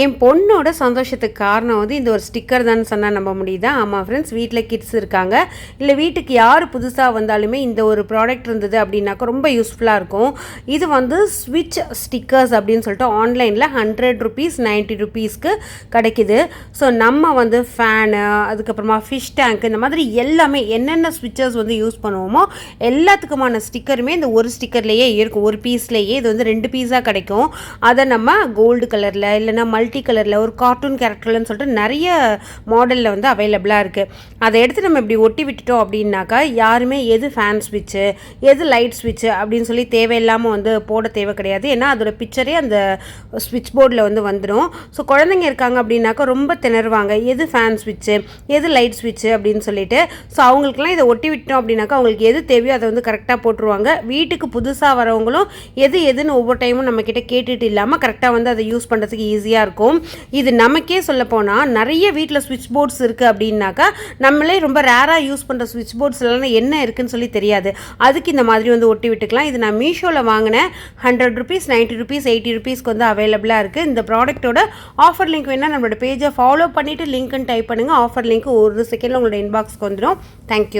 என் பொண்ணோட சந்தோஷத்துக்கு காரணம் வந்து இந்த ஒரு ஸ்டிக்கர் தான் சொன்னால் நம்ப முடியுதா? ஆமாம் ஃப்ரெண்ட்ஸ் வீட்டில் கிட்ஸ் இருக்காங்க. இல்லை வீட்டுக்கு யார் புதுசாக வந்தாலுமே இந்த ஒரு ப்ராடக்ட் இருந்தது அப்படின்னாக்கா ரொம்ப யூஸ்ஃபுல்லாக இருக்கும். இது வந்து ஸ்விட்ச் ஸ்டிக்கர்ஸ் அப்படின்னு சொல்லிட்டு ஆன்லைனில் ஹண்ட்ரட் ருபீஸ் நைன்ட்டி ருபீஸ்க்கு கிடைக்குது. ஸோ நம்ம வந்து ஃபேனு அதுக்கப்புறமா ஃபிஷ் டேங்க் இந்த மாதிரி எல்லாமே என்னென்ன ஸ்விட்சஸ் வந்து யூஸ் பண்ணுவோமோ எல்லாத்துக்குமான ஸ்டிக்கருமே இந்த ஒரு ஸ்டிக்கர்லேயே இருக்கும். ஒரு பீஸ்லேயே இது வந்து ரெண்டு பீஸாக கிடைக்கும். அதை நம்ம கோல்டு கலரில் இல்லைன்னா மல்டி கலரில் ஒரு கார்ட்டூன் கேரக்டர்லன்னு சொல்லிட்டு நிறைய மாடலில் வந்து அவைலபிளாக இருக்குது அதை எடுத்து நம்ம இப்படி ஒட்டி விட்டுட்டோம் அப்படின்னாக்கா யாருமே எது ஃபேன் ஸ்விட்சு எது லைட் ஸ்விட்சு அப்படின்னு சொல்லி தேவையில்லாமல் வந்து போட தேவை கிடையாது. ஏன்னா அதோட பிக்சரே அந்த ஸ்விட்ச் போர்டில் வந்து வந்துடும் ஸோ குழந்தைங்க இருக்காங்க அப்படின்னாக்கா ரொம்ப திணறுவாங்க. எது ஃபேன் ஸ்விட்சு எது லைட் ஸ்விட்சு அப்படின்னு சொல்லிட்டு. ஸோ அவங்களுக்குலாம் இதை ஒட்டி விட்டோம் அப்படின்னாக்கா அவங்களுக்கு எது தேவையோ அதை வந்து கரெக்டாக போட்டுருவாங்க. வீட்டுக்கு புதுசாக வரவங்களும் எது எதுன்னு ஒவ்வொரு டைமும் நம்மக்கிட்ட கேட்டுட்டு இல்லாமல் கரெக்டாக வந்து அதை யூஸ் பண்ணுறதுக்கு ஈஸியாக இருக்கும். இது நமக்கே சொல்ல போனால் நிறைய வீட்டில் ஸ்விட்ச் போர்ட்ஸ் இருக்குது அப்படின்னாக்கா நம்மளே ரொம்ப ரேராக யூஸ் பண்ணுற சுவிட்ச் போர்ட்ஸ் எல்லாம் என்ன இருக்குன்னு சொல்லி தெரியாது. அதுக்கு இந்த மாதிரி வந்து ஒட்டி விட்டுக்கலாம். இது நான் மீஷோவில் வாங்கினேன் hundred rupees ninety rupees eighty ருபீஸ்க்கு வந்து அவைலபிளாக இருக்குது இந்த ப்ராடக்ட்டோட ஆஃபர் லிங்க் வேணால் நம்மளோட பேஜை ஃபாலோ பண்ணிவிட்டு லிங்க்னு டைப் பண்ணுங்கள் ஆஃபர் லிங்க் ஒரு செகண்டில் உங்களோட இன்பாக்ஸ்க்கு வந்துடும் தேங்க்யூ